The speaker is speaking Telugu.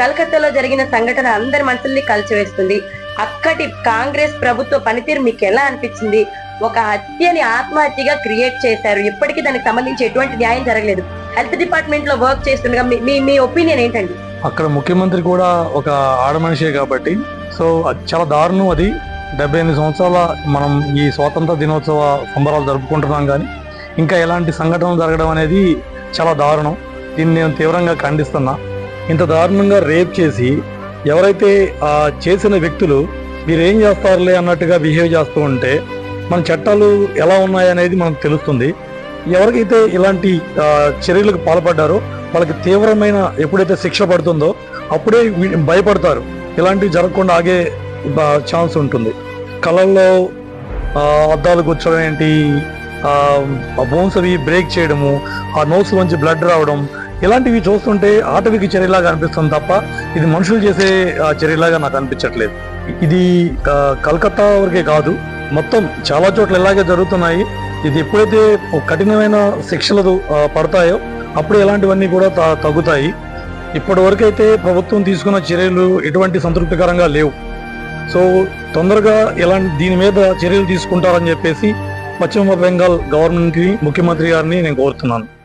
కలకత్తాలో జరిగిన సంఘటన అందరి మనసుల్ని కలిచివేస్తుంది అక్కడి కాంగ్రెస్ ప్రభుత్వ పనితీరు మీకు ఎలా అనిపించింది? ఒక హత్యని ఆత్మహత్యగా క్రియేట్ చేశారు. ఇప్పటికీ దానికి సంబంధించి ఎటువంటి న్యాయం జరగలేదు. హెల్త్ డిపార్ట్మెంట్లో వర్క్ చేస్తుండగా మీ- మీ మీ ఒపీనియన్ ఏంటండి? అక్కడ ముఖ్యమంత్రి కూడా ఒక ఆడ మనిషే కాబట్టి సో అది చాలా దారుణం అది. డెబ్బై ఎనిమిది సంవత్సరాల మనం ఈ స్వాతంత్ర దినోత్సవ సంబరాలు జరుపుకుంటున్నాం కానీ ఇంకా ఎలాంటి సంఘటనలు జరగడం అనేది చాలా దారుణం. దీన్ని నేను తీవ్రంగా ఖండిస్తున్నా. ఇంత దారుణంగా రేప్ చేసి ఎవరైతే ఆ చేసిన వ్యక్తులు మీరేం చేస్తారులే అన్నట్టుగా బిహేవ్ చేస్తూ ఉంటే మన చట్టాలు ఎలా ఉన్నాయనేది మనకు తెలుస్తుంది. ఎవరికైతే ఇలాంటి చర్యలకు పాల్పడ్డారో వాళ్ళకి తీవ్రమైన ఎప్పుడైతే శిక్ష పడుతుందో అప్పుడే భయపడతారు. ఇలాంటివి జరగకుండా ఆగే ఛాన్స్ ఉంటుంది. కళల్లో అద్దాలు కూర్చోవడం ఏంటి? బోన్స్ అవి బ్రేక్ చేయడము ఆ నోస్ నుంచి బ్లడ్ రావడం ఇలాంటివి చూస్తుంటే ఆటవికి చర్యలాగా అనిపిస్తుంది తప్ప ఇది మనుషులు చేసే చర్యలాగా నాకు అనిపించట్లేదు. ఇది కలకత్తా వరకే కాదు మొత్తం చాలా చోట్ల ఇలాగే జరుగుతున్నాయి. ఇది ఎప్పుడైతే కఠినమైన శిక్షలు పడతాయో అప్పుడు ఇలాంటివన్నీ కూడా త- తగ్గుతాయి. ఇప్పటి వరకైతే ప్రభుత్వం తీసుకున్న చర్యలు ఎటువంటి సంతృప్తికరంగా లేవు. సో తొందరగా ఇలాంటి దీని మీద చర్యలు తీసుకుంటారని చెప్పేసి పశ్చిమ బెంగాల్ గవర్నమెంట్కి ముఖ్యమంత్రి గారిని నేను కోరుతున్నాను.